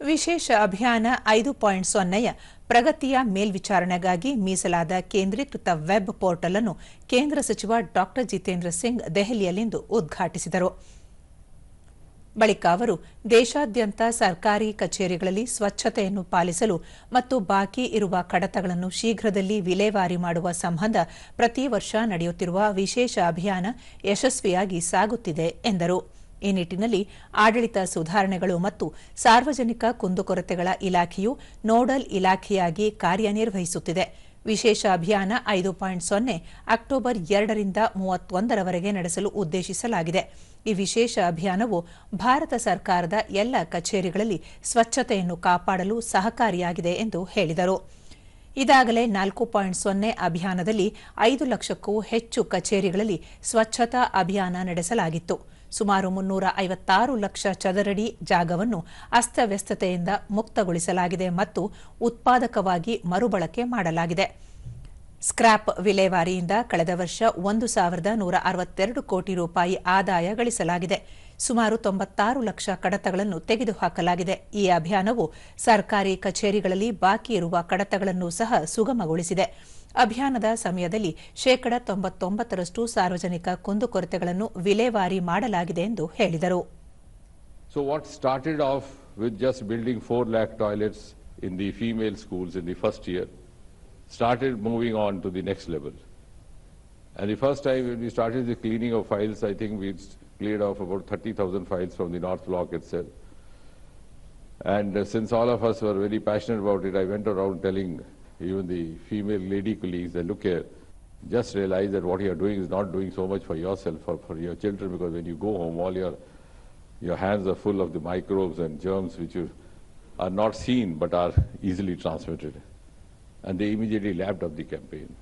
ವಿಶೇಷ ಅಭಿಯಾನ ಐದು ಪಾಯಿಂಟ್ ಸೊನ್ನೆಯ ಪ್ರಗತಿಯ ಮೇಲ್ವಿಚಾರಣೆಗಾಗಿ ಮೀಸಲಾದ ಕೇಂದ್ರೀಕೃತ ವೆಬ್ ಪೋರ್ಟಲ್ ಅನ್ನು ಕೇಂದ್ರ ಸಚಿವ ಡಾ ಜಿತೇಂದ್ರ ಸಿಂಗ್ ದೆಹಲಿಯಲ್ಲಿಂದು ಉದ್ಘಾಟಿಸಿದರು. ಬಳಿಕ ಅವರು ದೇಶಾದ್ಯಂತ ಸರ್ಕಾರಿ ಕಚೇರಿಗಳಲ್ಲಿ ಸ್ವಚ್ಛತೆಯನ್ನು ಪಾಲಿಸಲು ಮತ್ತು ಬಾಕಿ ಇರುವ ಕಡತಗಳನ್ನು ಶೀಘ್ರದಲ್ಲಿ ವಿಲೇವಾರಿ ಮಾಡುವ ಸಂಬಂಧ ಪ್ರತಿ ವರ್ಷ ನಡೆಯುತ್ತಿರುವ ವಿಶೇಷ ಅಭಿಯಾನ ಯಶಸ್ವಿಯಾಗಿ ಸಾಗುತ್ತಿದೆ ಎಂದರು. ಈ ನಿಟ್ಟಿನಲ್ಲಿ ಆಡಳಿತ ಸುಧಾರಣೆಗಳು ಮತ್ತು ಸಾರ್ವಜನಿಕ ಕುಂದುಕೊರತೆಗಳ ಇಲಾಖೆಯು ನೋಡಲ್ ಇಲಾಖೆಯಾಗಿ ಕಾರ್ಯನಿರ್ವಹಿಸುತ್ತಿದೆ. ವಿಶೇಷ ಅಭಿಯಾನ ಐದು ಪಾಯಿಂಟ್ ಸೊನ್ನೆ ಅಕ್ಟೋಬರ್ ಎರಡರಿಂದ ಮೂವತ್ತೊಂದರವರೆಗೆ ನಡೆಸಲು ಉದ್ದೇಶಿಸಲಾಗಿದೆ. ಈ ವಿಶೇಷ ಅಭಿಯಾನವು ಭಾರತ ಸರ್ಕಾರದ ಎಲ್ಲ ಕಚೇರಿಗಳಲ್ಲಿ ಸ್ವಚ್ಛತೆಯನ್ನು ಕಾಪಾಡಲು ಸಹಕಾರಿಯಾಗಿದೆ ಎಂದು ಹೇಳಿದರು. ಇದಾಗಲೇ ನಾಲ್ಕು ಪಾಯಿಂಟ್ ಸೊನ್ನೆ ಅಭಿಯಾನದಲ್ಲಿ ಐದು ಲಕ್ಷಕ್ಕೂ ಹೆಚ್ಚು ಕಚೇರಿಗಳಲ್ಲಿ ಸ್ವಚ್ಛತಾ ಅಭಿಯಾನ ನಡೆಸಲಾಗಿತ್ತು. ಸುಮಾರು ಮುನ್ನೂರ ಐವತ್ತಾರು ಲಕ್ಷ ಚದರಡಿ ಜಾಗವನ್ನು ಅಸ್ತವ್ಯಸ್ತತೆಯಿಂದ ಮುಕ್ತಗೊಳಿಸಲಾಗಿದೆ ಮತ್ತು ಉತ್ಪಾದಕವಾಗಿ ಮರುಬಳಕೆ ಮಾಡಲಾಗಿದೆ. ಸ್ಕ್ರಾಪ್ ವಿಲೇವಾರಿಯಿಂದ ಕಳೆದ ವರ್ಷ ಒಂದು ಸಾವಿರದ ನೂರ ಅರವತ್ತೆರಡು ಕೋಟಿ ರೂಪಾಯಿ ಆದಾಯ ಗಳಿಸಲಾಗಿದೆ. ಸುಮಾರು ತೊಂಬತ್ತಾರು ಲಕ್ಷ ಕಡತಗಳನ್ನು ತೆಗೆದುಹಾಕಲಾಗಿದೆ. ಈ ಅಭಿಯಾನವು ಸರ್ಕಾರಿ ಕಚೇರಿಗಳಲ್ಲಿ ಬಾಕಿ ಇರುವ ಕಡತಗಳನ್ನು ಸಹ ಸುಗಮಗೊಳಿಸಿದೆ. ಅಭಿಯಾನದ ಸಮಯದಲ್ಲಿ ಶೇಕಡ ತೊಂಬತ್ತೊಂಬತ್ತರಷ್ಟು ಸಾರ್ವಜನಿಕ ಕುಂದುಕೊರತೆಗಳನ್ನು ವಿಲೇವಾರಿ ಮಾಡಲಾಗಿದೆ ಎಂದು ಹೇಳಿದರು. So what started off with just building 4 lakh toilets in the female schools in the first year started moving on to the next level. And the first time when we started the cleaning of files, I think we cleared off about 30,000 files from the North Block itself. And uh, since all of us were very passionate about it, I went around telling even the female lady colleagues that look here, just realize that what you are doing is not doing so much for yourself or for your children because when you go home, all your your hands are full of the microbes and germs which you are not seen but are easily transmitted. And they immediately lapped up the campaign.